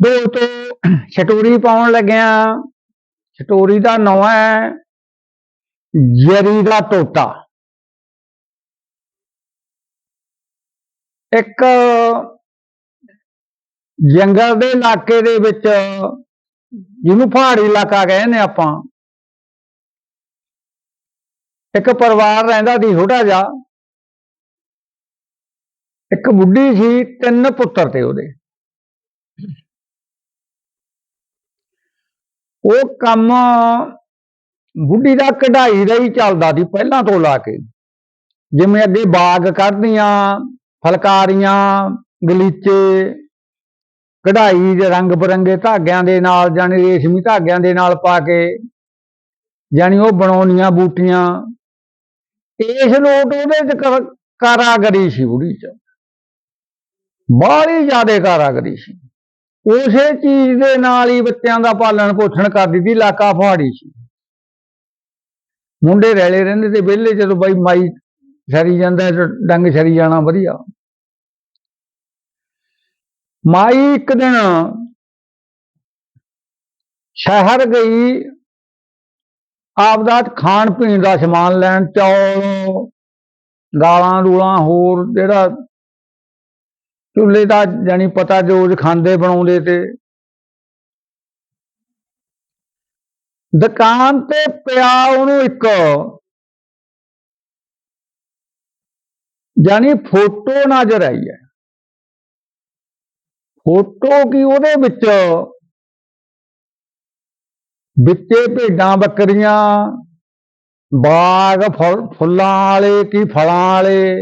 ਦੋਸਤੋ, ਛਟੋਰੀ ਪਾਉਣ ਲੱਗਿਆ ਛਟੋਰੀ ਦਾ ਨਾਂ ਹੈ, ਜਰੀ ਦਾ ਤੋਤਾ। ਇੱਕ ਜੰਗਲ ਦੇ ਇਲਾਕੇ ਦੇ ਵਿੱਚ, ਜਿਹਨੂੰ ਪਹਾੜੀ ਇਲਾਕਾ ਕਹਿੰਦੇ ਆਪਾਂ, ਇੱਕ ਪਰਿਵਾਰ ਰਹਿੰਦਾ ਸੀ, ਛੋਟਾ ਜਿਹਾ। ਇੱਕ ਬੁੱਢੀ ਸੀ, ਤਿੰਨ ਪੁੱਤਰ ਤੇ ਉਹਦੇ। ਉਹ ਕੰਮ ਬੁੱਢੀ ਦਾ ਕਢਾਈ ਦਾ ਹੀ ਚੱਲਦਾ ਸੀ ਪਹਿਲਾਂ ਤੋਂ ਲਾ ਕੇ। ਜਿਵੇਂ ਅੱਗੇ ਬਾਗ ਕੱਢਦੀਆਂ, ਫਲਕਾਰੀਆਂ, ਗਲੀਚੇ, ਕਢਾਈ ਦੇ ਰੰਗ ਬਰੰਗੇ ਧਾਗਿਆਂ ਦੇ ਨਾਲ ਜਾਣੀ ਰੇਸ਼ਮੀ ਧਾਗਿਆਂ ਦੇ ਨਾਲ ਪਾ ਕੇ, ਜਾਣੀ ਉਹ ਬਣਾਉਣੀਆਂ ਬੂਟੀਆਂ। ਇਸ ਲੋਟ ਉਹਦੇ ਚ ਕਾਰਾਗਰੀ ਸੀ ਬੁੜੀ ਚ। ਬਾਹਲੀ ਜ਼ਿਆਦਾ ਕਾਰਾਗਰੀ ਸੀ। ਉਸੇ ਚੀਜ਼ ਦੇ ਨਾਲ ਹੀ ਬੱਚਿਆਂ ਦਾ ਪਾਲਣ ਪੋਸ਼ਣ ਕਰਦੀ ਸੀ ਇਲਾਕਾ ਪਹਾੜੀ ਸੀ। ਮੁੰਡੇ ਰੈਲੇ ਰਹਿੰਦੇ ਤੇ ਵਿਹਲੇ ਜਦੋਂ ਬਾਈ ਮਾਈ ਛਰੀ ਜਾਂਦਾ ਡੰਗ ਛਰੀ ਜਾਣਾ ਵਧੀਆ। ਮਾਈ ਇੱਕ ਦਿਨ ਸ਼ਹਿਰ ਗਈ, ਆਪਦਾ ਖਾਣ ਪੀਣ ਦਾ ਸਮਾਨ ਲੈਣ, ਚੌਲ ਦਾਲਾਂ ਦੂਲਾਂ ਹੋਰ ਜਿਹੜਾ ਚੁੱਲ੍ਹੇ ਦਾ ਜਾਣੀ ਪਤਾ ਜੋ ਖਾਂਦੇ ਬਣਾਉਂਦੇ ਤੇ। ਦੁਕਾਨ ਤੇ ਪਿਆ ਉਹਨੂੰ ਇੱਕ। ਜਾਣੀ ਫੋਟੋ ਨਜ਼ਰ ਆਈ ਹੈ। ਫੋਟੋ ਕੀ ਉਹਦੇ ਵਿੱਚ? ਵਿੱਚੇ ਭੇਡਾਂ ਬੱਕਰੀਆਂ, ਬਾਗ ਫੁੱਲ- ਫੁੱਲਾਂ ਵਾਲੇ ਕੀ ਫਲਾਂ ਵਾਲੇ।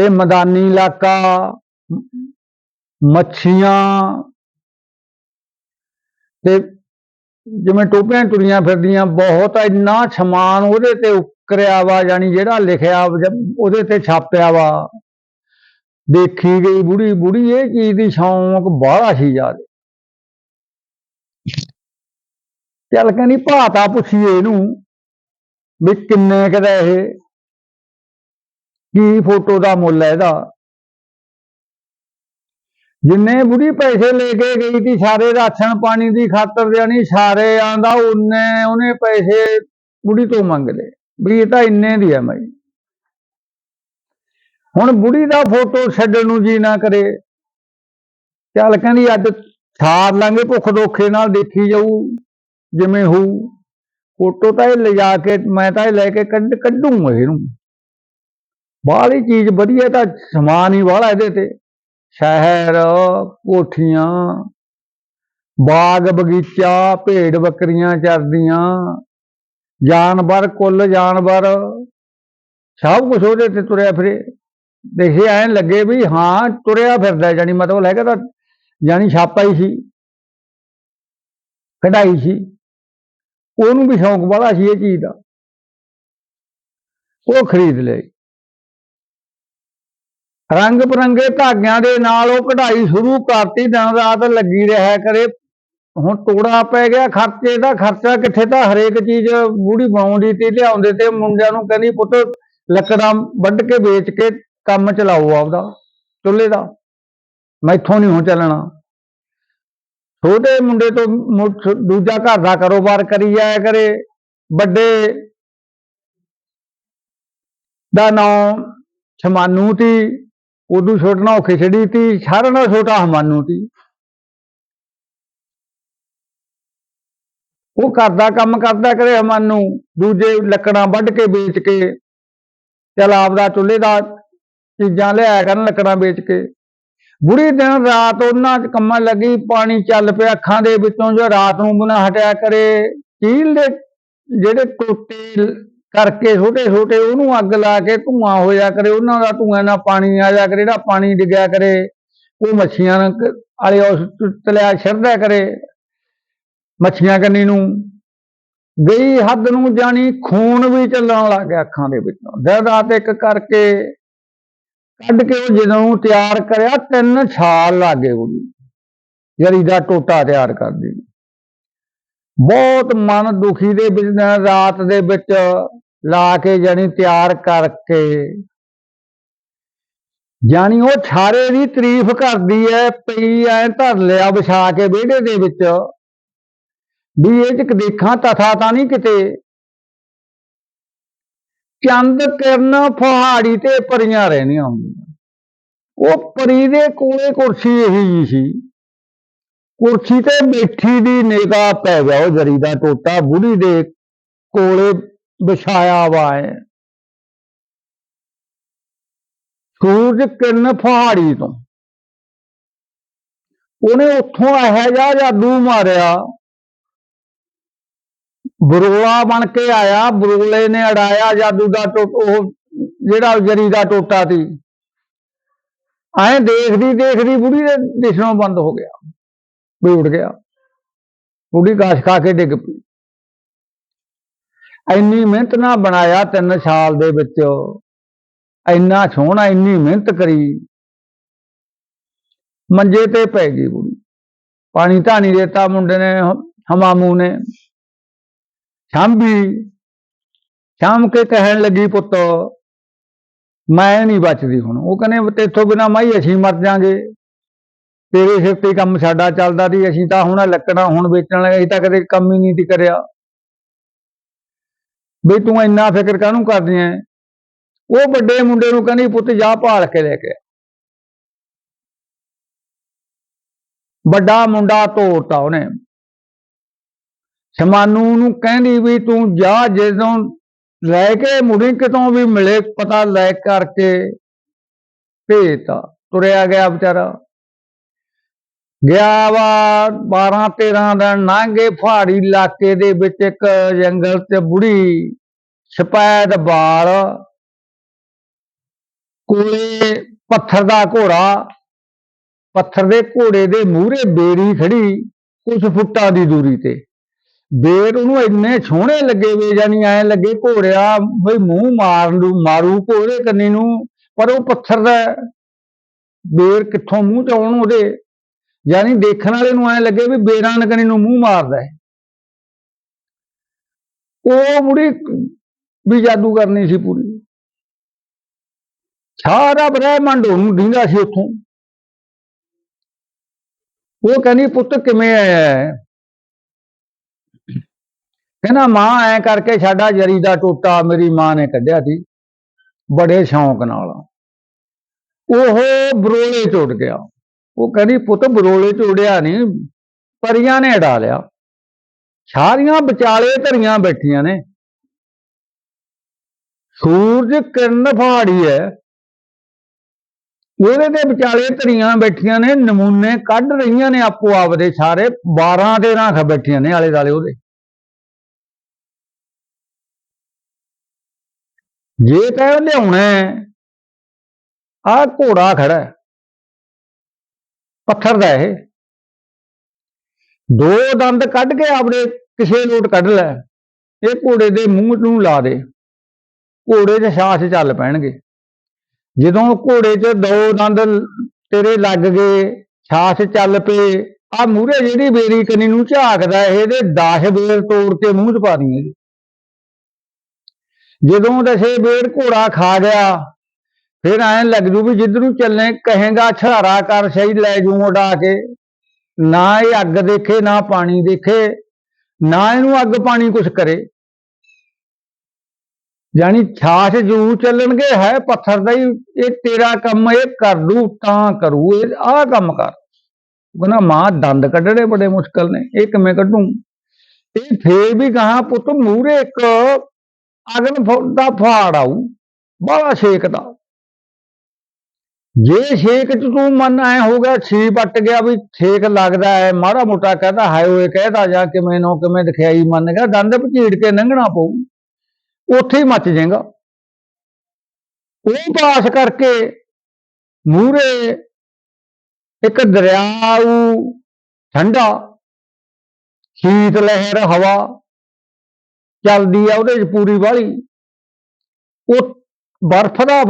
ਤੇ ਮੈਦਾਨੀ ਇਲਾਕਾ, ਮੱਛੀਆਂ ਤੇ ਜਿਵੇਂ ਟੋਪੀਆਂ ਟੁਰੀਆਂ ਫਿਰਦੀਆਂ, ਬਹੁਤ ਇੰਨਾ ਸਮਾਨ ਉਹਦੇ ਤੇ ਉਕਰਿਆ ਵਾ, ਯਾਨੀ ਜਿਹੜਾ ਲਿਖਿਆ ਉਹਦੇ ਤੇ ਛਾਪਿਆ ਵਾ। ਦੇਖੀ ਗਈ ਬੁੜੀ ਬੁੜੀ ਇਹ ਚੀਜ਼ ਦੀ ਸ਼ੌਂਕ ਬਾਹਲਾ ਸੀ ਜਿਆਦੇ। ਚੱਲ ਕਹਿੰਦੀ ਭਾਤਾ ਪੁੱਛੀਏ ਇਹਨੂੰ ਵੀ ਕਿੰਨੇ ਕਦਾ ਇਹ ਕੀ ਫੋਟੋ ਦਾ ਮੁੱਲ ਹੈ ਇਹਦਾ? ਜਿੰਨੇ ਬੁੜੀ ਪੈਸੇ ਲੈ ਕੇ ਗਈ ਸੀ, ਸਾਰੇ ਰਾਸ਼ਨ ਪਾਣੀ ਦੀ ਖਾਤਰ ਜਾਣੀ ਸਾਰੇ ਆਂਦਾ ਉਹਨੇ ਉਹਨੇ ਪੈਸੇ ਬੁੜੀ ਤੋਂ ਮੰਗ ਲਏ ਵੀ ਇਹ ਤਾਂ ਇੰਨੇ ਦੀ ਹੈ ਮਾਈ ਹੁਣ ਬੁੜੀ ਦਾ ਫੋਟੋ ਛੱਡਣ ਨੂੰ ਜੀ ਨਾ ਕਰੇ। ਚੱਲ ਕਹਿੰਦੀ ਅੱਜ ਸਾਰ ਲਾਂਗੇ, ਭੁੱਖ ਦੋਖੇ ਨਾਲ ਦੇਖੀ ਜਾਊ, ਜਿਵੇਂ ਹੋਊ। ਫੋਟੋ ਤਾਂ ਇਹ ਲਿਜਾ ਕੇ, ਮੈਂ ਤਾਂ ਇਹ ਲੈ ਕੇ ਕੱਢ ਕੱਢੂੰ ਇਹਨੂੰ। ਬਾਹਲੀ ਚੀਜ਼ ਵਧੀਆ ਤਾਂ ਸਮਾਨ ਹੀ ਵਾਲਾ ਇਹਦੇ ਤੇ। ਸ਼ਹਿਰ, ਕੋਠੀਆਂ, ਬਾਗ ਬਗੀਚਾ, ਭੇਡ ਬੱਕਰੀਆਂ ਚਰਦੀਆਂ, ਜਾਨਵਰ, ਕੁੱਲ ਜਾਨਵਰ, ਸਭ ਕੁਝ ਉਹਦੇ ਤੇ ਤੁਰਿਆ ਫਿਰੇ। ਦੇਖੇ ਐਂ ਲੱਗੇ ਵੀ ਹਾਂ, ਤੁਰਿਆ ਫਿਰਦਾ ਜਾਨੀ ਮਤਲਬ ਹੈਗਾ ਤਾਂ ਜਾਨੀ ਛਾਪਾ ਹੀ ਸੀ, ਕਢਾਈ ਸੀ। ਉਹਨੂੰ ਵੀ ਸ਼ੌਂਕ ਵਾਲਾ ਸੀ ਇਹ ਚੀਜ਼ ਦਾ। ਉਹ ਖਰੀਦ ਲਈ ਰੰਗ ਬਰੰਗੇ ਧਾਗਿਆਂ ਦੇ ਨਾਲ ਉਹ ਕਢਾਈ ਸ਼ੁਰੂ ਕਰਤੀ, ਦਿਨ ਰਾਤ ਲੱਗੀ ਰਿਹਾ ਕਰੇ। ਹੁਣ ਟੋੜਾ ਪੈ ਗਿਆ, ਖਰਚੇ ਦਾ ਖਰਚਾ ਕਿੱਥੇ ਤਾਂ ਹਰੇਕ ਚੀਜ਼ ਬੂੜੀ ਬਣਾਉਂਦੀ ਤੇ, ਲਿਆਉਂਦੇ ਤੇ ਮੁੰਡਿਆਂ ਨੂੰ ਕਹਿੰਦੀ, ਪੁੱਤ, ਲੱਕੜਾਂ ਵੱਢ ਕੇ ਵੇਚ ਕੇ ਕੰਮ ਚਲਾਓ ਆਪਦਾ, ਚੁੱਲ੍ਹੇ ਦਾ। ਮੈਥੋਂ ਨਹੀਂ ਹੁਣ ਚੱਲਣਾ। ਛੋਟੇ ਮੁੰਡੇ ਤੋਂ ਦੂਜਾ ਘਰ ਦਾ ਕਾਰੋਬਾਰ ਕਰੀ ਜਾਇਆ ਕਰੇ। ਵੱਡੇ ਦਾ ਨਾਮ ਛਮਾਨੂ ਤੀ। ਉਦੋਂ ਛੋਟਣਾ ਉਹ ਖਿਚੜੀ ਤੀ, ਸਾਰਿਆਂ ਨਾਲੋਂ ਛੋਟਾ ਹਮਾਨੂ ਤੀ। ਉਹ ਘਰ ਕੰਮ ਕਰਦਾ ਕਰੇ ਹਮਾਨੂ, ਦੂਜੇ ਲੱਕੜਾਂ ਵੱਢ ਕੇ ਵੇਚ ਕੇ, ਚਲ ਆਪਦਾ ਚੁੱਲ੍ਹੇ ਦਾ ਚੀਜ਼ਾਂ ਲਿਆਇਆ ਕਰਨ ਲੱਕੜਾਂ ਵੇਚ ਕੇ। ਬੁੜੀ ਦਿਨ ਰਾਤ ਉਹਨਾਂ 'ਚ ਕੰਮਾਂ ਲੱਗੀ, ਪਾਣੀ ਚੱਲ ਪਿਆ ਅੱਖਾਂ ਦੇ ਵਿੱਚੋਂ, ਜੋ ਰਾਤ ਨੂੰ ਬੁਨਾ ਹਟਿਆ ਕਰੇ, ਚੀਲ ਦੇ ਜਿਹੜੇ ਟੋਟੇ ਕਰਕੇ ਛੋਟੇ ਛੋਟੇ ਉਹਨੂੰ ਅੱਗ ਲਾ ਕੇ ਧੂਆਂ ਹੋਇਆ ਕਰੇ, ਉਹਨਾਂ ਦਾ ਧੂਆਂ ਨਾਲ ਪਾਣੀ ਆ ਜਾ ਕਰੇ, ਜਿਹੜਾ ਪਾਣੀ ਡਿੱਗਿਆ ਕਰੇ, ਉਹ ਮੱਛੀਆਂ ਨੂੰ ਵਾਲੇ ਉਸ ਤਲਿਆ ਛਿੜਦਾ ਕਰੇ, ਮੱਛੀਆਂ ਕੰਨੀ ਨੂੰ। ਗਈ ਹੱਦ ਨੂੰ ਜਾਣੀ ਖੂਨ ਵੀ ਚੱਲਣ ਲੱਗ ਗਿਆ ਅੱਖਾਂ ਦੇ ਵਿੱਚੋਂ। ਦਿਨ ਰਾਤ ਇੱਕ ਕਰਕੇ ਕੱਢ ਕੇ ਉਹ ਜਦੋਂ ਤਿਆਰ ਕਰਿਆ, ਤਿੰਨ ਛਾਲ ਲੱਗੇ ਉਹਦੀ। ਜਰੀ ਦਾ ਟੋਟਾ ਤਿਆਰ ਕਰਦੀ ਬਹੁਤ ਮਨ ਦੁਖੀ ਦੇ ਵਿੱਚ ਦਿਨ ਰਾਤ ਦੇ ਵਿੱਚ ਲਾ ਕੇ ਜਾਣੀ ਤਿਆਰ ਕਰਕੇ। ਜਾਨੀ ਉਹ ਛਾਰੇ ਦੀ ਤਾਰੀਫ ਕਰਦੀ ਐ, ਪਈ ਐ, ਧਰ ਲਿਆ ਵਿਛਾ ਕੇ ਵਿਹੜੇ ਦੇ ਵਿੱਚ। ਵੀ ਇਹ ਚ ਦੇਖਾਂ ਤਥਾ ਤਾਂ ਨਹੀਂ ਕਿਤੇ। ਚੰਦ ਕਿਰਨ ਪਹਾੜੀ ਤੇ ਪਰੀਆਂ ਰਹਿਣੀਆਂ ਹੁੰਦੀਆਂ। ਉਹ ਪਰੀ ਦੇ ਕੋਲੇ ਕੁਰਸੀ ਇਹੀ ਜੀ ਸੀ। ਕੁਰਸੀ ਤੇ ਬੈਠੀ ਦੀ ਨਿਗਾਹ ਪੈ ਗਿਆ, ਉਹ ਜਰੀ ਦਾ ਟੋਟਾ ਬੁੜੀ ਦੇ ਕੋਲੇ ਵਿਛਾਇਆ ਵਾ ਸੂਰਜ ਕਿਰਨ ਫਹਾੜੀ ਤੋਂ। ਉਹਨੇ ਉੱਥੋਂ ਇਹੋ ਜਿਹਾ ਜਾਦੂ ਮਾਰਿਆ। ਬਰੋਲਾ ਬਣ ਕੇ ਆਇਆ, ਬਰੋਲੇ ਨੇ ਅੜਾਇਆ ਜਾਦੂ ਦਾ ਟੋ ਉਹ ਜਿਹੜਾ ਜਰੀ ਦਾ ਟੋਟਾ ਸੀ। ਐ ਦੇਖਦੀ ਦੇਖਦੀ ਬੁੜੀ ਦੇ ਦਿਸਣੋਂ ਬੰਦ ਹੋ ਗਿਆ। ਵੀ ਉੱਡ ਗਿਆ। ਬੁੜੀ ਗਾਸ਼ ਖਾ ਕੇ ਡਿੱਗ ਪਈ। ਇੰਨੀ ਮਿਹਨਤ ਨਾਲ ਬਣਾਇਆ ਤਿੰਨ ਸਾਲ ਦੇ ਵਿੱਚ। ਇੰਨਾ ਸੋਹਣਾ, ਇੰਨੀ ਮਿਹਨਤ ਕਰੀ। ਮੰਜੇ ਤੇ ਪੈ ਗਈ ਬੁੜੀ ਪਾਣੀ ਧਾਣੀ ਦੇਤਾ ਮੁੰਡੇ ਨੇ, ਹਮਾਮੂ ਨੇ। ਸ਼ਾਂਭੀ। ਸ਼ਾਮ ਕੇ ਕਹਿਣ ਲੱਗੀ, ਪੁੱਤ, ਮੈਂ ਨਹੀਂ ਬਚਦੀ ਹੁਣ। ਉਹ ਕਹਿੰਦੇ, ਤੇਥੋਂ ਬਿਨਾ ਮਾਈ ਅਸੀਂ ਮਰ ਜਾਾਂਗੇ। ਤੇਰੇ ਸਿਰ ਤੇ ਕੰਮ ਸਾਡਾ ਚੱਲਦਾ ਸੀ, ਅਸੀਂ ਤਾਂ ਹੁਣ ਲੱਕੜਾਂ ਹੁਣ ਵੇਚਣ ਲੱਗੇ, ਅਸੀਂ ਤਾਂ ਕਦੇ ਕੰਮ ਹੀ ਨਹੀਂ ਸੀ ਕਰਿਆ। ਵੀ ਤੂੰ ਇੰਨਾ ਫਿਕਰ ਕਾਹਨੂੰ ਕਰਦੀ ਐ? ਉਹ ਵੱਡੇ ਮੁੰਡੇ ਨੂੰ ਕਹਿੰਦੀ, ਪੁੱਤ, ਜਾ ਭਾਲ ਕੇ ਲੈ ਕੇ ਵੱਡਾ ਮੁੰਡਾ ਤੋੜਤਾ ਉਹਨੇ। ਸ਼ਮਾਨੂ ਨੂੰ ਕਹਿੰਦੀ ਵੀ ਤੂੰ ਜਾ, ਜਦੋਂ ਲੈ ਕੇ ਮੁੜੀ, ਕਿਤੋਂ ਵੀ ਮਿਲੇ, ਪਤਾ ਲੈ ਕਰਕੇ ਭੇਜਤਾ। ਤੁਰਿਆ ਗਿਆ ਵਿਚਾਰਾ। ਗਿਆ ਵਾ 12 13 ਦਿਨ ਲੰਘੇ ਪਹਾੜੀ ਇਲਾਕੇ ਦੇ ਵਿੱਚ ਇੱਕ ਜੰਗਲ 'ਚ ਬੁੜੀ, ਸਪੈਦ ਬਾਲ, ਕੋਲੇ ਪੱਥਰ ਦਾ ਘੋੜਾ, ਪੱਥਰ ਦੇ ਘੋੜੇ ਦੇ ਮੂਹਰੇ ਬੇੜੀ ਖੜੀ ਕੁਝ ਫੁੱਟਾਂ ਦੀ ਦੂਰੀ ਤੇ ਬੇਰ ਉਹਨੂੰ ਇੰਨੇ ਸੋਹਣੇ ਲੱਗੇ ਵੇ ਜਾਨੀ ਐ ਲੱਗੇ ਘੋੜਿਆ ਬਈ ਮੂੰਹ ਮਾਰ ਲੂ ਮਾਰੂ ਘੋੜੇ ਕੰਨੀ ਨੂੰ, ਪਰ ਉਹ ਪੱਥਰ ਦਾ ਹੈ। ਬੇਰ ਕਿੱਥੋਂ ਮੂੰਹ ਚ ਆਉਣ ਉਹਦੇ ਯਾਨੀ ਦੇਖਣ ਵਾਲੇ ਨੂੰ ਐ ਲੱਗੇ ਵੀ ਬੇਰਾਨਕਣੀ ਨੂੰ ਮੂੰਹ ਮਾਰਦਾ ਹੈ। ਉਹ ਮੁੜੀ ਵੀ ਜਾਦੂ ਕਰਨੀ ਸੀ ਪੂਰੀ। ਸਾਰਾ ਬ੍ਰਹਿਮੰਡ ਉਹਨੂੰ ਦਿੰਦਾ ਸੀ ਉੱਥੋਂ। ਉਹ ਕਹਿੰਦੀ, ਪੁੱਤ ਕਿਵੇਂ ਆਇਆ ਕਹਿੰਦਾ, ਮਾਂ, ਐ ਕਰਕੇ ਸਾਡਾ ਜਰੀ ਦਾ ਟੋਟਾ ਮੇਰੀ ਮਾਂ ਨੇ ਕੱਢਿਆ ਸੀ, ਬੜੇ ਸ਼ੌਂਕ ਨਾਲ। ਉਹ ਬਰੋਲੇ ਟੁੱਟ ਗਿਆ। ਉਹ ਕਹਿੰਦੀ, ਪੁੱਤ ਬਰੋਲੇ ਚ ਉੜਿਆ ਨਹੀਂ ਪਰੀਆਂ ਨੇ ਅਡਾ ਲਿਆ। ਸਾਰੀਆਂ ਵਿਚਾਲੇ ਧਰੀਆਂ ਬੈਠੀਆਂ ਨੇ। ਸੂਰਜ ਕਿਰਨ ਫਾੜੀ ਹੈ ਉਹਦੇ ਦੇ ਵਿਚਾਲੇ ਧਰੀਆਂ ਬੈਠੀਆਂ ਨੇ, ਨਮੂਨੇ ਕੱਢ ਰਹੀਆਂ ਨੇ ਆਪੋ ਆਪ ਦੇ ਸਾਰੇ 12 ਦੇ ਰਾਖ ਬੈਠੀਆਂ ਨੇ ਆਲੇ ਦਾਲੇ ਉਹਦੇ। ਜੇ ਕਹਿ ਲਿਆਉਣਾ ਆ ਘੋੜਾ ਖੜਾ ਪੱਥਰ ਦਾ ਇਹ। ਦੋ ਦੰਦ ਕੱਢ ਕੇ ਆਪਣੇ ਕਿਸੇ ਲੋਟ ਕੱਢ ਲੈ। ਇਹ ਘੋੜੇ ਦੇ ਮੂੰਹ ਨੂੰ ਲਾ ਦੇ। ਘੋੜੇ 'ਚ ਛਾਛ ਚੱਲ ਪੈਣਗੇ। ਜਦੋਂ ਘੋੜੇ 'ਚ ਦੋ ਦੰਦ ਤੇਰੇ ਲੱਗ ਗਏ ਛਾਛ ਚੱਲ ਪਏ ਆ ਮੂਰੇ ਜਿਹੜੀ ਬੇਰੀ ਕਨੀ ਨੂੰ ਝਾਕਦਾ, ਇਹਦੇ 10 ਬੇਰ ਤੋੜ ਕੇ ਮੂੰਹ 'ਚ ਪਾ ਦਈਏ। ਜਦੋਂ ਦਸੇ ਬੇਰ ਘੋੜਾ ਖਾ ਗਿਆ ਫਿਰ ਐਂ ਲੱਗ ਜੂ ਵੀ ਜਿੱਧਰ ਚੱਲੇ, ਕਹੇਗਾ ਛਹਾਰਾ ਕਰ ਸਹੀ, ਲੈ ਜੂ ਉਡਾ ਕੇ। ਨਾ ਇਹ ਅੱਗ ਦੇਖੇ, ਨਾ ਪਾਣੀ ਦੇਖੇ, ਨਾ ਇਹਨੂੰ ਅੱਗ ਪਾਣੀ ਕੁਛ ਕਰੇ। ਜਾਨੀ ਛਾਛ ਜੂ ਚੱਲਣਗੇ, ਹੈ ਪੱਥਰ ਦਾ ਹੀ, ਇਹ ਤੇਰਾ ਕੰਮ, ਇਹ ਕਰ ਦੂ, ਤਾਂ ਕਰੂ, ਇਹ ਆਹ ਕੰਮ ਕਰ। ਕਹਿੰਦਾ, ਮਾਂ, ਦੰਦ ਕੱਢਣੇ ਬੜੇ ਮੁਸ਼ਕਲ ਨੇ, ਇਹ ਕਿਵੇਂ ਕੱਢੂ? ਇਹ ਫੇਰ ਵੀ ਕਹਾ, ਪੁੱਤ ਮੂਰੇ ਇੱਕ ਅਗਨ ਦਾ ਫਾੜ ਆਊ ਬੜਾ ਛੇਕ ਦਾ। ਜੇ ਛੇਕ ਚ ਤੂੰ ਮਨ ਐ ਹੋ ਗਿਆ ਛੀ ਪੱਟ ਗਿਆ ਵੀ ਛੇਕ ਲੱਗਦਾ ਹੈ ਮਾੜਾ ਮੋਟਾ ਕਹਦਾ ਹਾਈਵੇ ਓਏ, ਕਹਿਦਾ ਜਾਂ, ਕਿਵੇਂ ਨੋ ਕਿਵੇਂ ਦਿਖਾਈ ਮੰਨ ਗਿਆ, ਦੰਦ ਭਚੀੜ ਕੇ ਲੰਘਣਾ ਪਊ, ਉੱਥੇ ਹੀ ਮੱਚ ਜਾਏਗਾ। ਉਹ ਪਾਸ ਕਰਕੇ ਮੂਰੇ ਇੱਕ ਦਰਿਆਊ ਠੰਡਾ, ਸ਼ੀਤ ਲਹਿਰ, ਹਵਾ ਚੱਲਦੀ ਆ ਉਹਦੇ ਚ ਪੂਰੀ ਵਾਲੀ, ਉਹ ਬਰਫ਼ ਦਾ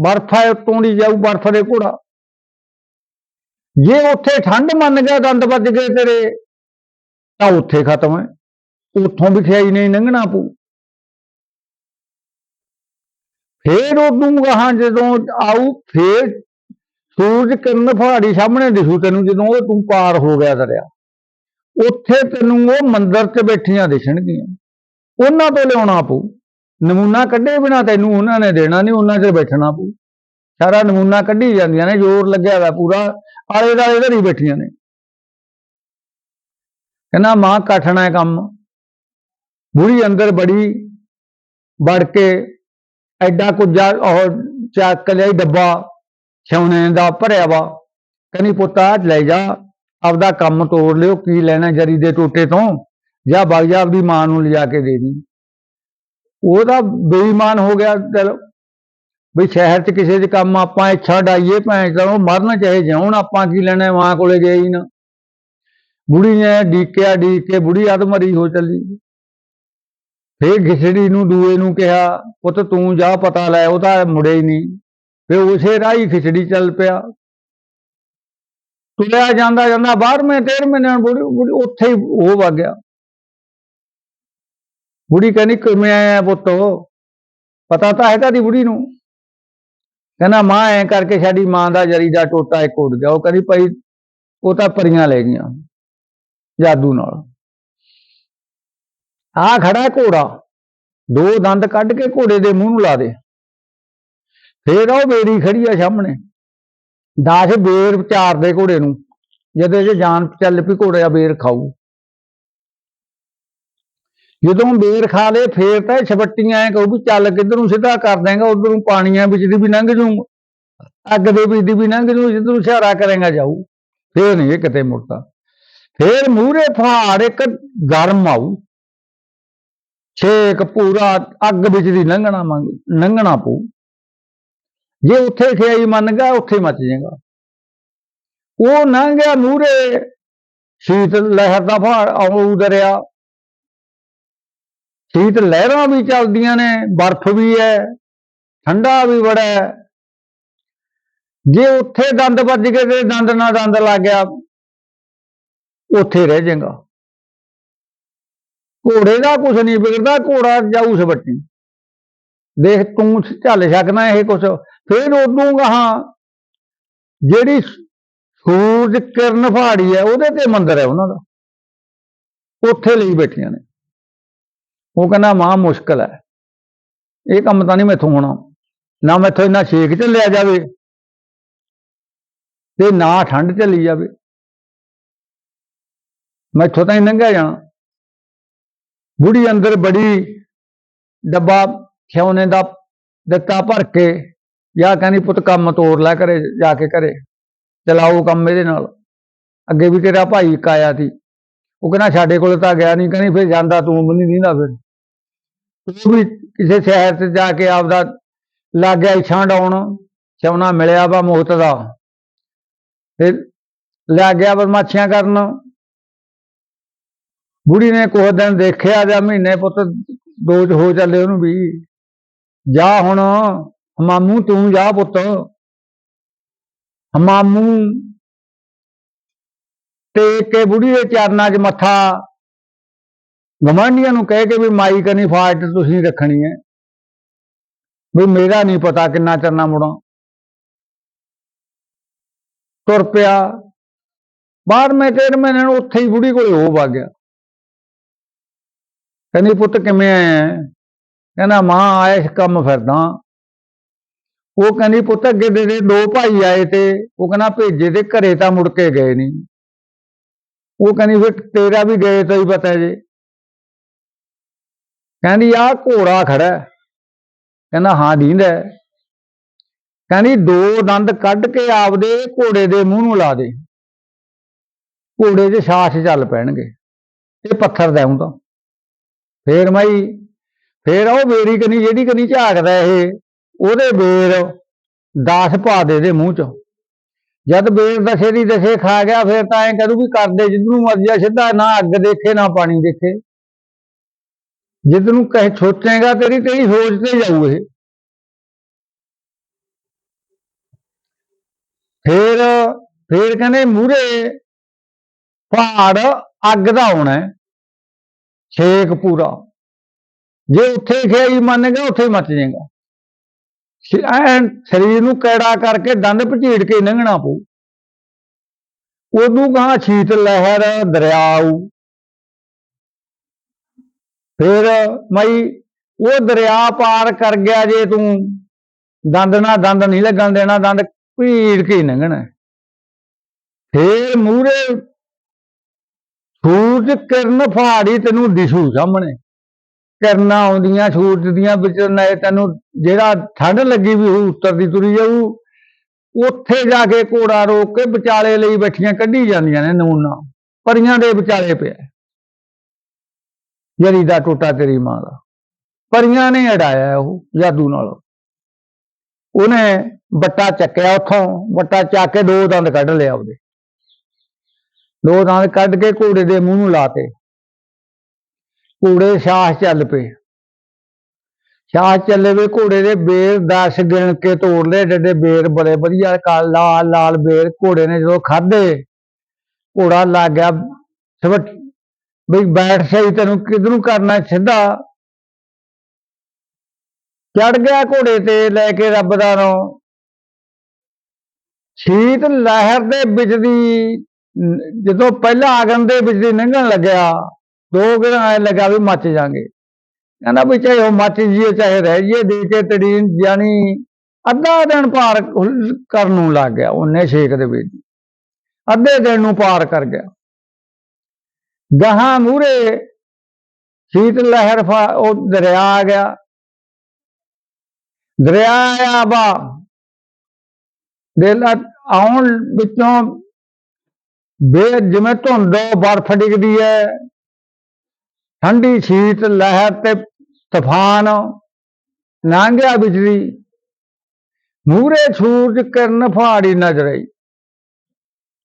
ਬਰਫ਼ ਹੈ ਉੱਤੋਂ ਦੀ ਜਾਊ ਬਰਫ਼ ਦੇ ਘੋੜਾ। ਜੇ ਉੱਥੇ ਠੰਡ ਮੰਨ ਗਿਆ ਦੰਦ ਵੱਜ ਗਏ ਤੇਰੇ, ਤਾਂ ਉੱਥੇ ਖਤਮ ਹੈ। ਉੱਥੋਂ ਵੀ ਨਹੀਂ ਲੰਘਣਾ ਪਊ। ਫੇਰ ਉਦੋਂ ਗਾਹਾਂ ਜਦੋਂ ਆਊ, ਫੇਰ ਸੂਰਜ ਕਿਰਨ ਫਾੜੀ ਸਾਹਮਣੇ ਦਿਸੂ ਤੈਨੂੰ, ਜਦੋਂ ਉਹ ਤੂੰ ਪਾਰ ਹੋ ਗਿਆ ਦਰਿਆ। ਉੱਥੇ ਤੈਨੂੰ ਉਹ ਮੰਦਰ 'ਚ ਬੈਠੀਆਂ ਦਿਸਣਗੀਆਂ। ਉਹਨਾਂ ਤੋਂ ਲਿਆਉਣਾ ਪਊ। ਨਮੂਨਾ ਕੱਢੇ ਬਿਨਾ ਤੈਨੂੰ ਉਹਨਾਂ ਨੇ ਦੇਣਾ ਨਹੀਂ, ਉਹਨਾਂ 'ਚ ਬੈਠਣਾ ਪਊ। ਸਾਰਾ ਨਮੂਨਾ ਕੱਢੀ ਜਾਂਦੀਆਂ ਨੇ, ਜ਼ੋਰ ਲੱਗਿਆ ਹੋਇਆ ਪੂਰਾ, ਆਲੇ ਦਾਲੇ ਧਰੀ ਬੈਠੀਆਂ ਨੇ। ਕਹਿੰਦਾ, ਮਾਂ ਕਠਣਾ ਕੰਮ। ਬੁੜੀ ਅੰਦਰ ਬੜੀ ਵੜ ਕੇ ਐਡਾ ਕੁਝਾ ਉਹ ਚੱਕ ਲਿਆ ਡੱਬਾ ਛਾਉਣੇ ਦਾ ਭਰਿਆ ਵਾ। ਕਹਿੰਦੀ, ਪੁੱਤਾ ਲੈ ਜਾ, ਆਪਦਾ ਕੰਮ ਤੋੜ ਲਿਓ, ਕੀ ਲੈਣਾ ਜਰੀ ਦੇ ਟੋਟੇ ਤੋਂ। ਜਾਂ ਵਗ ਆਪਦੀ ਮਾਂ ਨੂੰ ਲਿਜਾ ਕੇ ਦੇ ਦੀ। ਉਹਦਾ ਬੇਈਮਾਨ ਹੋ ਗਿਆ ਚਲ। ਵੀ ਸ਼ਹਿਰ 'ਚ ਕਿਸੇ ਦੇ ਕੰਮ ਆਪਾਂ ਇੱਛਾ ਡਾਈਏ ਭੈਣ ਚੋਂ ਮਰਨ ਚਾਹੇ ਜਿਉਣ, ਆਪਾਂ ਕੀ ਲੈਣਾ, ਮਾਂ ਕੋਲੇ ਗਏ ਹੀ ਨਾ। ਬੁੜੀ ਨੇ ਡੀਕਿਆ, ਡੀਕ ਕੇ ਬੁੜੀ ਅਧਮਰੀ ਹੋ ਚੱਲੀ। ਫੇਰ ਘਿਸੜੀ ਨੂੰ ਦੂਏ ਨੂੰ ਕਿਹਾ, ਪੁੱਤ ਤੂੰ ਜਾ ਪਤਾ ਲੈ, ਉਹ ਤਾਂ ਮੁੜੇ ਹੀ ਨਹੀਂ। ਫੇਰ ਉਸੇ ਰਾਹੀ ਖਿਚੜੀ ਚੱਲ ਪਿਆ। ਤੁਰਿਆ ਜਾਂਦਾ ਜਾਂਦਾ ਬਾਹਰ ਮੈਂ ਤੇਰ ਮਹੀਨੇ ਬੁੜੀ ਬੁੜੀ ਉੱਥੇ ਹੀ ਉਹ ਵਗ ਗਿਆ। ਬੁੜੀ ਕਹਿੰਦੀ ਕਿਵੇਂ ਆਇਆ ਪੁੱਤ? ਪਤਾ ਤਾਂ ਹੈਗਾ ਦੀ ਬੁੜੀ ਨੂੰ। ਕਹਿੰਦਾ, ਮਾਂ, ਐ ਕਰਕੇ ਸਾਡੀ ਮਾਂ ਦਾ ਜਰੀ ਦਾ ਟੋਟਾ ਇੱਕ ਉੱਡ ਗਿਆ। ਉਹ ਕਹਿੰਦੀ, ਭਾਈ, ਉਹ ਤਾਂ ਪਰੀਆਂ ਲੈ ਗਈਆਂ, ਜਾਦੂ ਨਾਲ। ਆ ਖੜਾ ਘੋੜਾ। ਦੋ ਦੰਦ ਕੱਢ ਕੇ ਘੋੜੇ ਦੇ ਮੂੰਹ ਨੂੰ ਲਾ ਦੇ। ਫੇਰ ਉਹ ਬੇੜੀ ਖੜੀ ਆ ਸਾਹਮਣੇ। ਦਾਸ ਬੇਰ ਚਾਰ ਦੇ ਘੋੜੇ ਨੂੰ। ਜਦੋਂ ਇਹ ਜਾਨ ਚੱਲ ਪਈ ਘੋੜੇ ਦਾ ਬੇਰ ਖਾਊ। ਜਦੋਂ ਬੇਰ ਖਾ ਲੇ, ਫੇਰ ਤਾਂ ਇਹ ਛਵੱਟੀਆਂ ਐ ਕਹੂ ਵੀ ਚੱਲ ਕਿੱਧਰ ਨੂੰ ਸਿੱਧਾ ਕਰ ਦੇਗਾ ਉਧਰ ਨੂੰ ਪਾਣੀਆਂ ਵਿੱਚ ਦੀ ਵੀ ਲੰਘ ਜੂ ਅੱਗ ਦੇ ਵਿੱਚ ਦੀ ਵੀ ਲੰਘ ਜੂ ਜਿੱਧਰ ਨੂੰ ਇਸ਼ਾਰਾ ਕਰੇਗਾ ਜਾਊ। ਫੇਰ ਨਹੀਂ ਇਹ ਕਿਤੇ ਮੁੜਦਾ। ਫੇਰ ਮੂਹਰੇ ਫਹਾੜ ਇੱਕ ਗਰਮ ਆਊ। ਛੇਕ ਪੂਰਾ ਅੱਗ ਵਿੱਚ ਦੀ ਲੰਘਣਾ ਮੰਗ, ਲੰਘਣਾ ਪਊ। ਜੇ ਉੱਥੇ ਖਿਆਈ ਮੰਨ ਗਿਆ, ਉੱਥੇ ਮੱਚ ਜਾਏਗਾ। ਉਹ ਲੰਘ ਗਿਆ ਮੂਹਰੇ। ਸ਼ੀਤ ਲਹਿਰ ਦਾ ਫਹਾੜ ਆਉ ਦਰਿਆ। ਸ਼ੀਤ ਲਹਿਰਾਂ ਵੀ ਚੱਲਦੀਆਂ ਨੇ, ਬਰਫ਼ ਵੀ ਹੈ, ਠੰਡਾ ਵੀ ਬੜਾ ਹੈ। ਜੇ ਉੱਥੇ ਦੰਦ ਵੱਜ ਗਏ ਤੇ ਦੰਦ ਨਾਲ ਦੰਦ ਲੱਗ ਗਿਆ, ਉੱਥੇ ਰਹਿ ਜਾਏਗਾ। ਘੋੜੇ ਦਾ ਕੁਝ ਨਹੀਂ ਵਿਗੜਦਾ, ਘੋੜਾ ਜਾਊ ਸਵੱਟੀ ਦੇਖ ਤੂੰ ਝੱਲ ਸਕਣਾ ਇਹ ਕੁਛ, ਫਿਰ ਉਦੋਂ ਗਾਹਾਂ ਜਿਹੜੀ ਸੂਰਜ ਕਿਰਨ ਫਾੜੀ ਹੈ, ਉਹਦੇ ਤੇ ਮੰਦਰ ਹੈ ਉਹਨਾਂ ਦਾ। ਉੱਥੇ ਲਈ ਬੈਠੀਆਂ ਨੇ। ਉਹ ਕਹਿੰਦਾ, ਮਾਂ, ਮੁਸ਼ਕਲ ਹੈ। ਇਹ ਕੰਮ ਤਾਂ ਨਹੀਂ ਮੈਥੋਂ ਹੋਣਾ। ਨਾ ਮੈਥੋਂ ਇੰਨਾ ਛੇਕ ਝੱਲਿਆ ਜਾਵੇ ਤੇ ਨਾ ਠੰਡ ਝੱਲੀ ਜਾਵੇ। ਮੈਥੋਂ ਤਾਂ ਹੀ ਲੰਘਿਆ ਜਾਣਾ। ਬੁੜੀ ਅੰਦਰ ਬੜੀ ਡੱਬਾ ਖਿਉਨੇ ਦਾ ਦਿੱਤਾ ਭਰ ਕੇ, ਜਾਂ ਕਹਿੰਦੀ, ਪੁੱਤ, ਕੰਮ ਤੋੜ ਲੈ ਘਰੇ, ਜਾ ਕੇ ਘਰੇ। ਚਲਾਓ ਕੰਮ ਇਹਦੇ ਨਾਲ। ਅੱਗੇ ਵੀ ਤੇਰਾ ਭਾਈ ਇੱਕ ਆਇਆ ਸੀ। ਉਹ ਕਹਿੰਦਾ, ਸਾਡੇ ਕੋਲ ਤਾਂ ਗਿਆ ਨਹੀਂ ਕਹਿੰਦੀ, ਫਿਰ ਜਾਂਦਾ ਤੂੰ ਵੀ ਨਹੀਂ ਦਿੰਦਾ ਫਿਰ। ਉਹ ਵੀ ਕਿਸੇ ਸ਼ਹਿਰ 'ਚ ਜਾ ਕੇ ਆਪਦਾ ਲੱਗ ਗਿਆ ਇਛਾਂ ਡਾਉਣ ਚਵਣਾ ਮਿਲਿਆ ਵਾ ਮੁਹਤ ਦਾ। ਫਿਰ ਲੱਗ ਗਿਆ ਬਦਮਾਸ਼ੀਆਂ ਕਰਨ। ਬੁੜੀ ਨੇ ਕੁਝ ਦਿਨ ਦੇਖਿਆ ਜਾਂ ਮਹੀਨੇ ਪੁੱਤ ਦੋ ਚ ਹੋ ਚੱਲੇ ਉਹਨੂੰ ਵੀ। ਜਾ ਹੁਣ ਮਾਮੂ ਤੂੰ ਜਾ ਪੁੱਤ। ਮਾਮੂ ਟੇਕ ਕੇ ਬੁੜੀ ਦੇ ਚਰਨਾਂ 'ਚ ਮੱਥਾ ਗਵਾਂਢੀਆਂ ਨੂੰ ਕਹਿ ਕੇ ਵੀ ਮਾਈ ਕਨੀ ਫਾਲਟ ਤੁਸੀਂ ਰੱਖਣੀ ਹੈ। ਵੀ ਮੇਰਾ ਨਹੀਂ ਪਤਾ ਕਿੰਨਾ ਚਰਨਾ ਮੁੜਾਂ ਤੁਰ ਪਿਆ। ਬਾਹਰ ਮੈਂ ਤੇਰੇ ਮਹੀਨੇ ਨੂੰ ਉੱਥੇ ਹੀ ਬੁੜੀ ਕੋਲੇ ਹੋ ਵਗ ਗਿਆ। ਕਹਿੰਦੀ ਪੁੱਤ ਕਿਵੇਂ ਆਇਆ ਕਹਿੰਦਾ ਮਾਂ ਆਇਆ ਇਸ ਕੰਮ ਫਿਰਦਾ। ਉਹ ਕਹਿੰਦੀ ਪੁੱਤ ਅੱਗੇ ਦੇ ਦੇ ਦੋ ਭਾਈ ਆਏ ਤੇ ਉਹ ਕਹਿੰਦਾ ਭੇਜੇ ਤੇ ਘਰੇ ਤਾਂ ਮੁੜ ਕੇ ਗਏ ਨਹੀਂ। ਉਹ ਕਹਿੰਦੀ ਫਿਰ ਤੇਰਾ ਵੀ ਗਏ ਤਾਂ ਹੀ ਪਤਾ ਜੇ। ਕਹਿੰਦੀ ਆ ਘੋੜਾ ਖੜਾ ਕਹਿੰਦਾ, ਹਾਂ ਦੀਂਦਾ ਕਹਿੰਦੀ, ਦੋ ਦੰਦ ਕੱਢ ਕੇ ਆਪਦੇ ਘੋੜੇ ਦੇ ਮੂੰਹ ਨੂੰ ਲਾ ਦੇ। ਘੋੜੇ ਦੇ ਛਾਛ ਚੱਲ ਪੈਣਗੇ ਇਹ ਪੱਥਰ ਦੇਉਂ ਤਾਂ। ਫੇਰ ਮਾਈ, ਫੇਰ ਉਹ ਬੇਰੀ ਕਨੀ, ਜਿਹੜੀ ਕਨੀ ਝਾਕਦਾ ਇਹ, ਉਹਦੇ ਬੇਰ 10 ਪਾ ਦੇ ਦੇ ਮੂੰਹ 'ਚ। ਜਦ ਬੇਰ ਦਸੇ ਦੀ ਦਸੇ ਖਾ ਗਿਆ, ਫੇਰ ਤਾਂ ਐਂ ਕਰੂ ਵੀ ਕਰਦੇ, ਜਿੱਧਰ ਨੂੰ ਸਿੱਧਾ ਨਾ ਅੱਗ ਦੇਖੇ, ਨਾ ਪਾਣੀ ਦੇਖੇ। ਜਿੱਦ ਨੂੰ ਕਹੇ ਸੋਚੇਗਾ ਤੇਰੀ ਤੇਰੀ ਸੋਚ ਤੇ ਜਾਊ ਇਹ। ਫੇਰ ਫੇਰ ਕਹਿੰਦੇ ਮੂਰੇ ਪਹਾੜ ਅੱਗ ਦਾ ਹੋਣਾ ਹੈ, ਛੇਕ ਪੂਰਾ। ਜੇ ਉੱਥੇ ਖਿਆਈ ਮੰਨ ਗਿਆ ਉੱਥੇ ਹੀ ਮੱਚ ਜਾਏਗਾ। ਐਨ ਸਰੀਰ ਨੂੰ ਕੈੜਾ ਕਰਕੇ ਦੰਦ ਭਚੀੜ ਕੇ ਲੰਘਣਾ ਪਊ। ਉਦੋਂ ਕਹਾ ਸ਼ੀਤ ਲਹਿਰ ਦਰਿਆ ਫਿਰ ਮਈ, ਉਹ ਦਰਿਆ ਪਾਰ ਕਰ ਗਿਆ ਜੇ ਤੂੰ। ਦੰਦ ਨਾਲ ਦੰਦ ਨਹੀਂ ਲੱਗਣ ਦੇਣਾ, ਦੰਦ ਭੀੜ ਕੇ ਲੰਘਣਾ। ਫੇਰ ਮੂਰੇ ਸੂਰਜ ਕਿਰਨ ਫਾੜੀ ਤੈਨੂੰ ਦਿਸੂ ਸਾਹਮਣੇ। ਕਿਰਨਾਂ ਆਉਂਦੀਆਂ ਸੂਰਜ ਦੀਆਂ ਵਿੱਚ ਨਾ ਤੈਨੂੰ ਜਿਹੜਾ ਠੰਡ ਲੱਗੀ ਵੀ ਉਹ ਉੱਤਰ ਦੀ ਤੁਰੀ ਜਾਊ, ਉੱਥੇ ਜਾ ਕੇ ਘੋੜਾ ਰੋਕ ਕੇ ਵਿਚਾਲੇ ਲਈ ਬੈਠੀਆਂ ਕੱਢੀ ਜਾਂਦੀਆਂ ਨੇ ਨਮੂਨਾ ਪਰੀਆਂ ਦੇ ਵਿਚਾਲੇ ਪਿਆ। ਜਰੀ ਦਾ ਟੋਟਾ ਤੇਰੀ ਮਾਂ ਦਾ। ਪਰੀਆਂ ਨੇ ਅੜਾਇਆ ਉਹ ਜਾਦੂ ਨਾਲ। ਉਹਨੇ ਬੱਟਾ ਚੱਕਿਆ ਉੱਥੋਂ ਬੱਟਾ ਚੱਕ ਕੇ ਦੋ ਦੰਦ ਕੱਢ ਲਿਆ ਉਹਦੇ। ਦੋ ਦੰਦ ਕੱਢ ਕੇ ਘੋੜੇ ਦੇ ਮੂੰਹ ਨੂੰ ਲਾਤੇ। ਘੋੜੇ ਸ਼ਾਹ ਚੱਲ ਪਏ। ਸ਼ਾਹ ਚੱਲੇ ਵੇ ਘੋੜੇ ਦੇ ਬੇਰ 10 ਗਿਣ ਕੇ ਤੋੜ ਲਏ। ਡੱਡੇ ਬੇਰ ਬੜੇ ਵਧੀਆ ਲਾਲ ਲਾਲ ਬੇਰ ਘੋੜੇ ਨੇ ਜਦੋਂ ਖਾਦੇ ਘੋੜਾ ਲੱਗ ਗਿਆ ਬਈ ਬੈਠ ਸਹੀ ਤੈਨੂੰ ਕਿਧਰੂ ਕਰਨਾ ਸਿੱਧਾ। ਚੜ ਗਿਆ ਘੋੜੇ ਤੇ ਲੈ ਕੇ ਰੱਬ ਦਾ ਨਾਂ ਸ਼ੀਤ ਲਹਿਰ ਦੇ ਵਿੱਚ ਦੀ, ਜਦੋਂ ਪਹਿਲਾ ਆਗਨ ਦੇ ਵਿੱਚ ਦੀ ਲੰਘਣ ਲੱਗਿਆ, ਦੋ ਗਿਰਾਂ ਐ ਲੱਗਾ ਵੀ ਮੱਚ ਜਾਾਂਗੇ ਕਹਿੰਦਾ ਵੀ ਚਾਹੇ ਉਹ ਮੱਚ ਜੀਏ ਚਾਹੇ ਰਹਿ ਜੀਏ ਦੇ ਕੇ ਤੜੀਨ ਜਾਨੀ ਅੱਧਾ ਦਿਨ ਪਾਰ ਕਰਨ ਨੂੰ ਲੱਗ ਗਿਆ, ਉਹਨੇ ਛੇਕ ਦੇ ਵਿੱਚ। ਅੱਧੇ ਦਿਨ ਨੂੰ ਪਾਰ ਕਰ ਗਿਆ। ਗਾਹਾਂ ਮੂਰੇ ਸ਼ੀਤ ਲਹਿਰ ਫਾ, ਉਹ ਦਰਿਆ ਆ ਗਿਆ। ਦਰਿਆ ਆਇਆ ਬਾ। ਦਿਲ ਆਉਣ ਵਿੱਚੋਂ ਬੇ ਜਿਵੇਂ ਧੁੰਦ, ਬਰਫ਼ ਡਿੱਗਦੀ ਹੈ ਠੰਡੀ ਸ਼ੀਤ ਲਹਿਰ ਤੇ ਤੂਫਾਨ ਲੰਘਿਆ ਬਿਜਲੀ। ਮੂਰੇ ਸੂਰਜ ਕਿਰਨ ਫਾੜੀ ਨਜ਼ਰ। ਆਈ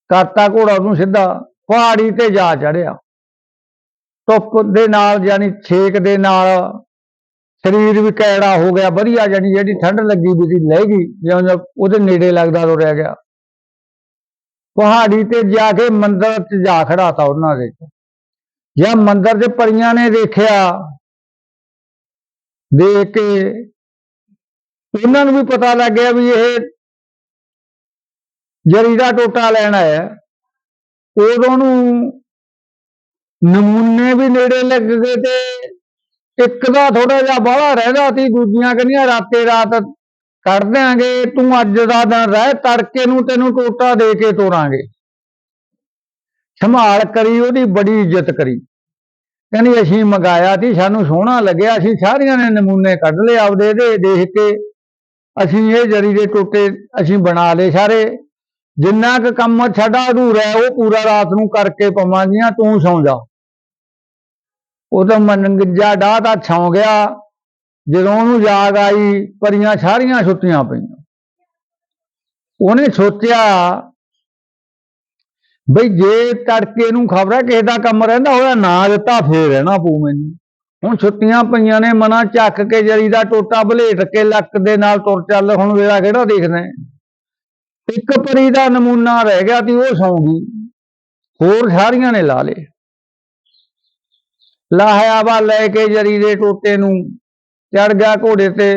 ਕਰਤਾ ਘੋੜਾ ਨੂੰ ਸਿੱਧਾ ਫਾੜੀ ਤੇ ਜਾ ਚੜਿਆ। ਧੁੱਪ ਦੇ ਨਾਲ ਯਾਨੀ ਛੇਕ ਦੇ ਨਾਲ ਸਰੀਰ ਵੀ ਕੈੜਾ ਹੋ ਗਿਆ, ਵਧੀਆ ਜਾਨੀ ਜਿਹੜੀ ਠੰਡ ਲੱਗੀ ਵੀ ਸੀ, ਲੈ ਗਈ, ਜਿਉਂ ਉਹਦੇ ਨੇੜੇ ਲੱਗਦਾ ਤੁਰਿਆ ਗਿਆ। ਪਹਾੜੀ ਤੇ ਜਾ ਕੇ ਮੰਦਰ 'ਚ ਜਾ ਖੜਾਤਾ ਉਹਨਾਂ ਦੇ। ਜਾਂ ਮੰਦਰ 'ਚ ਪਰੀਆਂ ਨੇ ਦੇਖਿਆ, ਦੇਖ ਕੇ ਉਹਨਾਂ ਨੂੰ ਵੀ ਪਤਾ ਲੱਗ ਗਿਆ ਵੀ ਇਹ ਜਰੀ ਦਾ ਟੋਟਾ ਲੈਣ ਆਇਆ। ਉਦੋਂ ਨੂੰ ਨਮੂਨੇ ਵੀ ਨੇੜੇ ਲੱਗ ਗਏ ਤੇ ਇੱਕ ਦਾ ਥੋੜਾ ਜਿਹਾ ਬਾਹਲਾ ਰਹਿੰਦਾ ਸੀ, ਦੂਜੀਆਂ ਕਹਿੰਦੀਆਂ ਰਾਤੇ ਰਾਤ ਕੱਢ ਦਿਆਂਗੇ, ਤੂੰ ਅੱਜ ਦਾ ਦਿਨ ਰਹਿ, ਤੜਕੇ ਨੂੰ ਤੈਨੂੰ ਟੋਟਾ ਦੇ ਕੇ ਤੋਰਾਂਗੇ। ਸੰਭਾਲ ਕਰੀ, ਉਹਦੀ ਬੜੀ ਇੱਜ਼ਤ ਕਰੀ। ਕਹਿੰਦੀ, ਅਸੀਂ ਮੰਗਾਇਆ ਸੀ, ਸਾਨੂੰ ਸੋਹਣਾ ਲੱਗਿਆ ਅਸੀਂ ਸਾਰੀਆਂ ਨੇ ਨਮੂਨੇ ਕੱਢ ਲਏ ਆਪਦੇ ਦੇ, ਦੇਖ ਕੇ ਅਸੀਂ ਇਹ ਜਰੀ ਦੇ ਟੋਟੇ ਅਸੀਂ ਬਣਾ ਲਏ ਸਾਰੇ। ਜਿੰਨਾ ਕੁ ਕੰਮ ਸਾਡਾ ਅਧੂਰਾ ਹੈ ਉਹ ਪੂਰਾ ਰਾਤ ਨੂੰ ਕਰਕੇ ਪਵਾਂਗੀਆਂ ਤੂੰ ਸੌਂ ਜਾ। ਉਹ ਤਾਂ ਮਨੰਗਜਾ ਡਾਹ ਤਾਂ ਛੌਂ ਗਿਆ, ਜਦੋਂ ਉਹਨੂੰ ਯਾਦ ਆਈ ਪਰੀਆਂ ਸਾਰੀਆਂ ਸੁੱਤੀਆਂ ਪਈਆਂ। ਉਹਨੇ ਸੋਚਿਆ ਬਈ ਜੇ ਤੜਕੇ ਨੂੰ ਖਬਰ ਕਿਸੇ ਦਾ ਕੰਮ ਰਹਿੰਦਾ ਹੋਇਆ, ਨਾ ਦਿੱਤਾ ਫੇਰ ਰਹਿਣਾ ਪੂ ਮੈਨੂੰ। ਹੁਣ ਛੁੱਟੀਆਂ ਪਈਆਂ ਨੇ, ਮਨਾ ਚੱਕ ਕੇ ਜਰੀ ਦਾ ਟੋਟਾ ਬਲੇਟ ਕੇ ਲੱਕ ਦੇ ਨਾਲ ਤੁਰ ਚੱਲ, ਹੁਣ ਵੇਲਾ ਕਿਹੜਾ ਦੇਖਦਾ ਇੱਕ ਪਰੀ ਦਾ ਨਮੂਨਾ ਰਹਿ ਗਿਆ ਤੇ ਉਹ ਸੌਂ ਗਈ। ਹੋਰ ਸਾਰੀਆਂ ਨੇ ਲਾ ਲਏ। ਲਾਹਿਆ ਵਾ ਲੈ ਕੇ ਜਰੀ ਦੇ ਟੋਟੇ ਨੂੰ ਚੜ ਗਿਆ ਘੋੜੇ ਤੇ।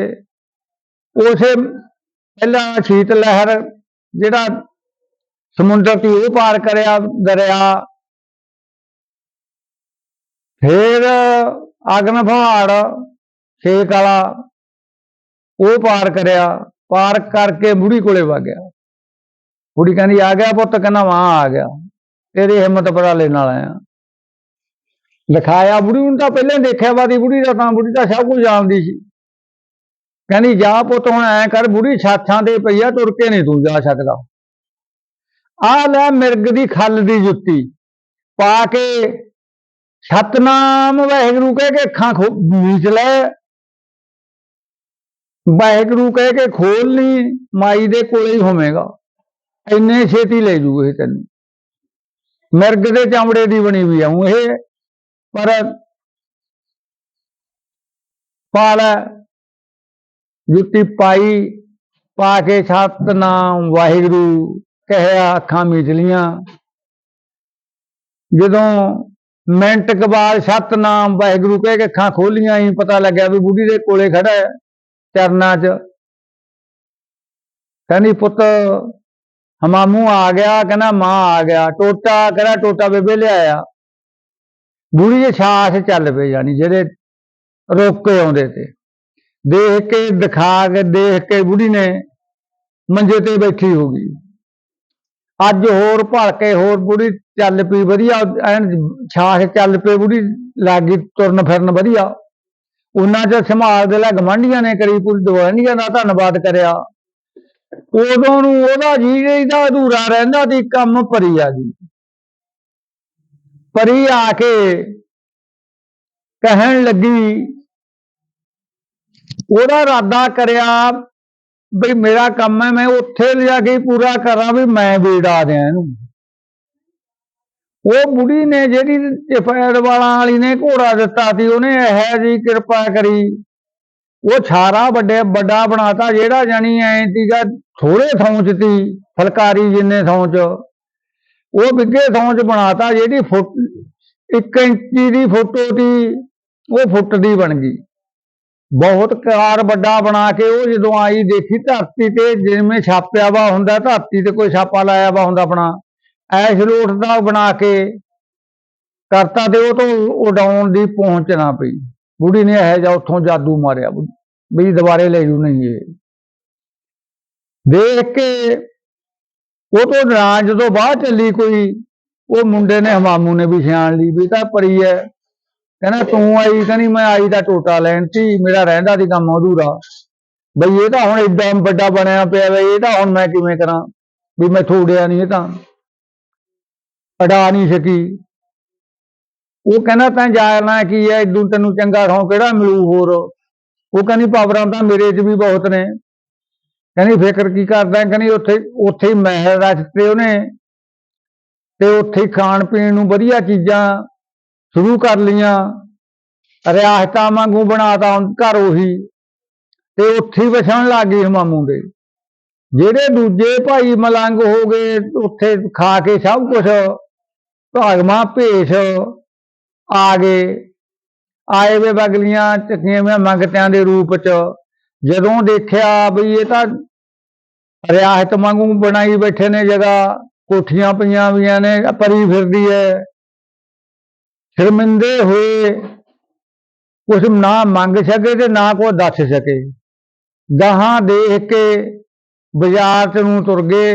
ਉਸੇ ਪਹਿਲਾਂ ਸ਼ੀਤ ਲਹਿਰ ਜਿਹੜਾ ਸਮੁੰਦਰ ਦੀ ਉਹ ਪਾਰ ਕਰਿਆ ਦਰਿਆ। ਫੇਰ ਅਗਨ ਪਹਾੜ ਛੇਕ ਵਾਲਾ ਉਹ ਪਾਰ ਕਰਿਆ, ਪਾਰ ਕਰਕੇ ਬੁੜੀ ਕੋਲੇ ਵਗ ਗਿਆ। ਬੁੜੀ ਕਹਿੰਦੀ, ਆ ਗਿਆ ਪੁੱਤ, ਕਹਿੰਦਾ ਮਾਂ ਆ ਗਿਆ। ਤੇਰੀ ਹਿੰਮਤ ਪਤਾ ਲੈਣ ਵਾਲਾ ਆ। ਲਿਖਾਇਆ ਬੁੜੀ ਨੂੰ ਤਾਂ ਪਹਿਲਾਂ ਹੀ ਦੇਖਿਆ ਬਾਦੀ ਬੁੜੀ ਦਾ ਤਾਂ ਬੁੜੀ ਤਾਂ ਸਭ ਕੁਝ ਜਾਣਦੀ ਸੀ। ਕਹਿੰਦੀ, ਜਾ ਪੁੱਤ, ਹੁਣ ਐ ਕਰ, ਬੁੜੀ ਛਾਥਾਂ ਤੇ ਪਈ ਆ, ਤੁਰ ਕੇ ਨਹੀਂ ਤੂੰ ਜਾ ਸਕਦਾ। ਆ ਲੈ ਮਿਰਗ ਦੀ ਖੱਲ ਦੀ ਜੁੱਤੀ, ਪਾ ਕੇ ਸਤਨਾਮ ਵਾਹਿਗੁਰੂ ਕਹਿ ਕੇ ਅੱਖਾਂ ਖੋ, ਮੀਚ ਲੈ। ਵਾਹਿਗੁਰੂ ਕਹਿ ਕੇ ਖੋਲ ਲਈ, ਮਾਈ ਦੇ ਕੋਲੇ ਹੀ ਹੋਵੇਗਾ। ਇੰਨੇ ਛੇਤੀ ਲੈ ਜੂ ਇਹ ਤੈਨੂੰ। ਮਿਰਗ ਦੇ ਚਮੜੇ ਦੀ ਬਣੀ ਵੀ ਆ ਇਹ ਪਰ ਪਾ ਲੈ ਜੁੱਤੀ ਪਾਈ ਪਾ ਕੇ ਸਤਨਾਮ ਵਾਹਿਗੁਰੂ ਕਹਿਆ ਅੱਖਾਂ ਮੀਚ ਲੀਆਂ ਜਦੋਂ ਮਿੰਟ ਕੁ ਬਾਅਦ ਸਤਨਾਮ ਵਾਹਿਗੁਰੂ ਕਹਿ ਕੇ ਅੱਖਾਂ ਖੋਲੀਆਂ ਹੀ ਪਤਾ ਲੱਗਿਆ ਵੀ ਬੁੱਢੀ ਦੇ ਕੋਲੇ ਖੜਾ ਹੈ ਚਰਨਾਂ 'ਚ ਕਹਿੰਦੀ ਪੁੱਤ ਹਮਾਮੂ ਆ ਗਿਆ ਕਹਿੰਦਾ ਮਾਂ ਆ ਗਿਆ ਟੋਟਾ ਕਹਿੰਦਾ ਟੋਟਾ ਬੇਬੇ ਲਿਆਇਆ ਬੁਰੀ ਦੇ ਚੱਲ ਪਏ ਜਾਨੀ ਜਿਹੜੇ ਰੋਕ ਕੇ ਆਉਂਦੇ ਤੇ। ਦੇਖ ਕੇ ਦਿਖਾ ਕੇ, ਦੇਖ ਕੇ ਬੁੜੀ ਨੇ ਮੰਜੇ ਤੇ ਬੈਠੀ ਹੋ ਗਈ। ਅੱਜ ਹੋਰ ਭੜ ਹੋਰ ਬੁੜੀ ਚੱਲ ਪਈ, ਵਧੀਆ ਐਨ ਛਾਛ ਚੱਲ ਪਈ, ਬੁੜੀ ਲੱਗੀ ਤੁਰਨ ਫਿਰਨ ਵਧੀਆ। ਉਹਨਾਂ ਚ ਸੰਭਾਲ ਦੇ ਲਾ ਗਮੰਡੀਆਂ ਨੇ ਕਰੀ ਪੂਰੀ ਦਵਾਨੀਆਂ ਦਾ ਧੰਨਵਾਦ ਕਰਿਆ। ਉਦੋਂ ਨੂੰ ਉਹਦਾ ਜੀ ਦਾ ਅਧੂਰਾ ਰਹਿੰਦਾ ਸੀ, ਕੰਮ ਭਰੀ ਆ ਜੀ। ਪਰੀ ਆ ਕੇ ਕਹਿਣ ਲੱਗੀ, ਉਹਦਾ ਇਰਾਦਾ ਕਰਿਆ ਵੀ ਮੇਰਾ ਕੰਮ ਹੈ, ਮੈਂ ਉੱਥੇ ਲਿਜਾ ਕੇ ਪੂਰਾ ਕਰਾਂ ਵੀ ਮੈਂ ਬੇੜਾ ਦਿਆਂ ਇਹਨੂੰ। ਉਹ ਬੁੜੀ ਨੇ ਜਿਹੜੀ ਚਫੈੜ ਵਾਲਾਂ ਵਾਲੀ ਨੇ ਘੋੜਾ ਦਿੱਤਾ ਸੀ, ਉਹਨੇ ਇਹ ਜੀ ਕਿਰਪਾ ਕਰੀ। ਉਹ ਛਾਰਾ ਵੱਡੇ ਵੱਡਾ ਬਣਾਤਾ, ਜਿਹੜਾ ਜਾਨੀ ਐ ਸੀਗਾ ਥੋੜੇ ਥਾਂ ਚ ਤੀ ਫਲਕਾਰੀ ਜਿੰਨੇ ਥਾਂ ਚ। ਉਹ ਵਿੱਗੇ ਥਾਂ ਚ ਬਣਾਤਾ ਜਿਹੜੀ ਫੁੱਟ, ਇੱਕ ਇੰਚੀ ਦੀ ਫੋਟੋ ਤੀ ਉਹ ਫੁੱਟ ਦੀ ਬਣ ਗਈ। ਬਹੁਤ ਕਾਰ ਵੱਡਾ ਬਣਾ ਕੇ ਉਹ ਜਦੋਂ ਆਈ ਦੇਖੀ ਧਰਤੀ ਤੇ ਜਿਵੇਂ ਛਾਪਿਆ ਵਾ ਹੁੰਦਾ, ਧਰਤੀ ਤੇ ਕੋਈ ਛਾਪਾ ਲਾਇਆ ਵਾ ਹੁੰਦਾ ਆਪਣਾ। ਐਸ ਲੋਟ ਦਾ ਬਣਾ ਕੇ ਕਰਤਾ ਤੇ ਉਹ ਤੋਂ ਉਡਾਉਣ ਦੀ ਪਹੁੰਚ ਨਾ ਪਈ। ਬੁੜੀ ਨੇ ਇਹ ਜਾ ਉੱਥੋਂ ਜਾਦੂ ਮਾਰਿਆ। ਵੀ ਦੁਬਾਰੇ ਲੈ ਜੂ ਨਹੀਂ ਇਹ। ਦੇਖ ਕੇ ਉਹ ਤੋਂ ਨਾਰਾਜ਼ ਜਦੋਂ ਬਾਹਰ ਚੱਲੀ ਕੋਈ, ਉਹ ਮੁੰਡੇ ਨੇ ਹਮਾਮੂ ਨੇ ਵੀ ਸਿਆਣ ਲਈ, ਵੀ ਤਾਂ ਪਰੀ ਹੈ ਕਹਿੰਦਾ, ਤੂੰ ਆਈ ਕਹਿੰਦੀ ਮੈਂ ਆਈ ਦਾ ਟੋਟਾ ਲੈਣ ਸੀ, ਮੇਰਾ ਰਹਿੰਦਾ ਸੀ ਕੰਮ ਅਧੂਰਾ ਬਈ ਇਹ ਤਾਂ ਹੁਣ ਏਡਾ ਵੱਡਾ ਬਣਿਆ ਪਿਆ ਬਈ ਇਹ ਤਾਂ ਹੁਣ ਮੈਂ ਕਿਵੇਂ ਕਰਾਂ? ਵੀ ਮੈਂ ਥੋੜਿਆ ਨਹੀਂ ਇਹ ਤਾਂ। ਅਡਾ ਨਹੀਂ ਸਕੀ। ਉਹ ਕਹਿੰਦਾ, ਤਾਂ ਜਾਣਾ ਕੀ ਹੈ ਇਦੋਂ ਤੈਨੂੰ ਚੰਗਾ ਥਾਂ ਕਿਹੜਾ ਮਿਲੂ ਹੋਰ? ਉਹ ਕਹਿੰਦੀ, ਪਾਵਰਾਂ ਤਾਂ ਮੇਰੇ 'ਚ ਵੀ ਬਹੁਤ ਨੇ। ਕਹਿੰਦੀ, ਫਿਕਰ ਕੀ ਕਰਦਾ? ਕਹਿੰਦੀ, ਉੱਥੇ ਉੱਥੇ ਹੀ ਮਹਿਲ ਰਚਤੇ ਉਹਨੇ ਤੇ ਉੱਥੇ ਖਾਣ ਪੀਣ ਨੂੰ ਵਧੀਆ ਚੀਜ਼ਾਂ ਸ਼ੁਰੂ ਕਰ ਲੀਆਂ ਰਿਆਸਤਾਂ ਵਾਂਗੂ ਬਣਾਤਾ ਹੁਣ ਘਰ ਉਹੀ ਤੇ ਉੱਥੇ ਵਸਣ ਲੱਗ ਗਈ ਹਮਾਮੂ ਦੇ। ਜਿਹੜੇ ਦੂਜੇ ਭਾਈ ਮਲੰਗ ਹੋ ਗਏ, ਉੱਥੇ ਖਾ ਕੇ ਸਭ ਕੁਝ ਭਾਗਮਾ ਭੇਸ਼ ਆ ਗਏ। ਆਏ ਵੇ ਬਗਲੀਆਂ, ਚੱਕੀਆਂ ਮੈਂ ਮੰਗਤਿਆਂ ਦੇ ਰੂਪ ਚ ਜਦੋਂ ਦੇਖਿਆ ਵੀ ਇਹ ਤਾਂ ਰਿਆਸਤ ਵਾਂਗੂ ਬਣਾਈ ਬੈਠੇ ਨੇ ਜਗ੍ਹਾ, ਕੋਠੀਆਂ ਪਈਆਂ ਵੀਆਂ ਨੇ, ਪਰੀ ਫਿਰਦੀ ਹੈ ਸ਼ਰਮਿੰਦੇ ਹੋਏ ਕੁਛ ਨਾ ਮੰਗ ਸਕੇ ਤੇ ਨਾ ਕੋ ਦੱਸ ਸਕੇ। ਗਾਹਾਂ ਦੇਖ ਕੇ ਬਾਜ਼ਾਰ ਚ ਨੂੰ ਤੁਰ ਗਏ।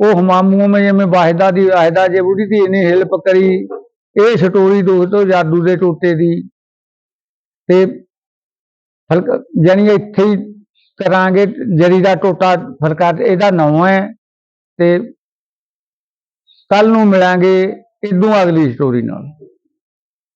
ਉਹ ਹਮਾਮੂ ਮੇ ਜਿਵੇਂ ਵਾਹਿਦਾ ਦੀ, ਵਾਹਿਦਾ ਜੇ ਬੁੜੀ ਦੀ ਇਹਨੇ ਹੈਲਪ ਕਰੀ, ਇਹ ਸਟੋਰੀ ਦੋਸਤੋ ਜਾਦੂ ਦੇ ਟੋਟੇ ਦੀ। ਤੇ ਫਲਕ ਜਾਨੀ ਇੱਥੇ ਹੀ ਕਰਾਂਗੇ, ਜਰੀ ਦਾ ਟੋਟਾ ਫਲਕਾ ਇਹਦਾ ਨਾਮ ਹੈ ਤੇ ਕੱਲ ਨੂੰ ਮਿਲਾਂਗੇ ਇਦੋਂ ਅਗਲੀ ਸਟੋਰੀ ਨਾਲ।